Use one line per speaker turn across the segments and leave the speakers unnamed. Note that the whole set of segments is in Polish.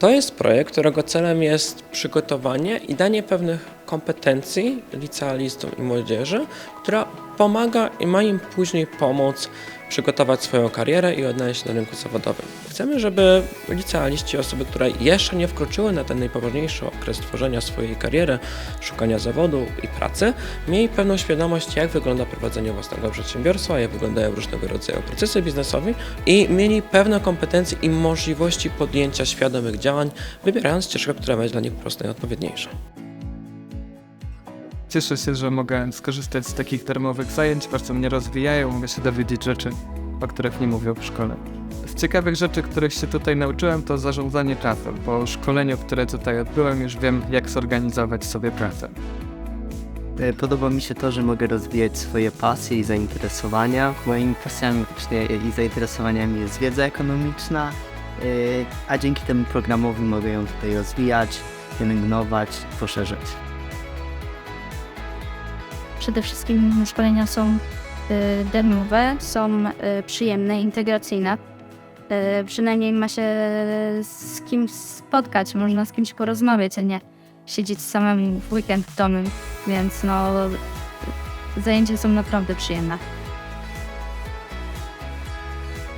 To jest projekt, którego celem jest przygotowanie i danie pewnych kompetencji licealistom i młodzieży, która pomaga i ma im później pomóc przygotować swoją karierę i odnaleźć się na rynku zawodowym. Chcemy, żeby licealiści, osoby, które jeszcze nie wkroczyły na ten najpoważniejszy okres tworzenia swojej kariery, szukania zawodu i pracy, mieli pewną świadomość, jak wygląda prowadzenie własnego przedsiębiorstwa, jak wyglądają różnego rodzaju procesy biznesowe i mieli pewne kompetencje i możliwości podjęcia świadomych działań, wybierając ścieżkę, która będzie dla nich po prostu najodpowiedniejsza.
Cieszę się, że mogę skorzystać z takich darmowych zajęć, bardzo mnie rozwijają, mogę się dowiedzieć rzeczy, o których nie mówią w szkole. Z ciekawych rzeczy, których się tutaj nauczyłem, to zarządzanie czasem. Po szkoleniu, które tutaj odbyłem, już wiem, jak zorganizować sobie pracę.
E, Podoba mi się to, że mogę rozwijać swoje pasje i zainteresowania. Moimi pasjami i zainteresowaniami jest wiedza ekonomiczna, e, a dzięki temu programowi mogę ją tutaj rozwijać, pielęgnować, poszerzać.
Przede wszystkim szkolenia są y, darmowe, są y, przyjemne, integracyjne. Y, Przynajmniej ma się z kim spotkać, można z kimś porozmawiać, a nie siedzieć samemu w weekend w domu, więc no zajęcia są naprawdę przyjemne.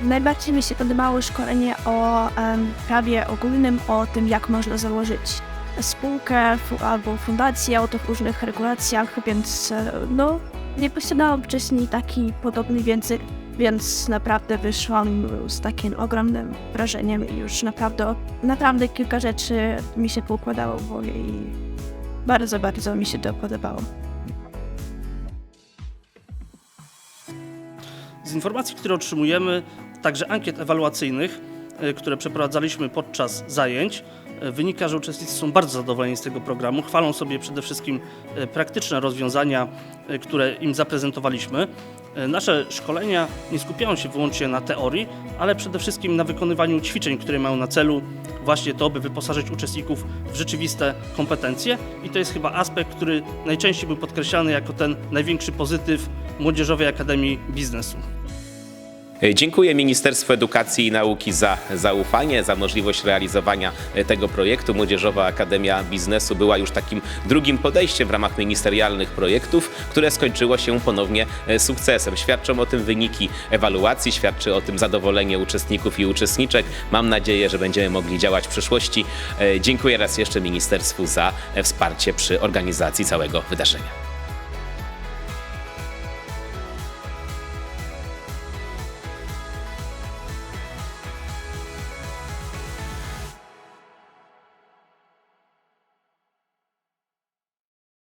Najbardziej mi się podobało szkolenie o em, prawie ogólnym, o tym, jak można założyć spółkę albo fundację, o tych różnych regulacjach, więc e, no, nie posiadałam wcześniej taki podobny wiedzy, więc naprawdę wyszłam z takim ogromnym wrażeniem i już naprawdę, naprawdę kilka rzeczy mi się poukładało w głowie i bardzo, bardzo mi się to podobało.
Z informacji, które otrzymujemy, także ankiet ewaluacyjnych, e, które przeprowadzaliśmy podczas zajęć, wynika, że uczestnicy są bardzo zadowoleni z tego programu. Chwalą sobie przede wszystkim e, praktyczne rozwiązania, e, które im zaprezentowaliśmy. E, Nasze szkolenia nie skupiają się wyłącznie na teorii, ale przede wszystkim na wykonywaniu ćwiczeń, które mają na celu właśnie to, by wyposażyć uczestników w rzeczywiste kompetencje. I to jest chyba aspekt, który najczęściej był podkreślany jako ten największy pozytyw Młodzieżowej Akademii Biznesu.
Dziękuję Ministerstwu Edukacji i Nauki za zaufanie, za możliwość realizowania tego projektu. Młodzieżowa Akademia Biznesu była już takim drugim podejściem w ramach ministerialnych projektów, które skończyło się ponownie sukcesem. Świadczą o tym wyniki ewaluacji, świadczy o tym zadowolenie uczestników i uczestniczek. Mam nadzieję, że będziemy mogli działać w przyszłości. Dziękuję raz jeszcze Ministerstwu za wsparcie przy organizacji całego wydarzenia.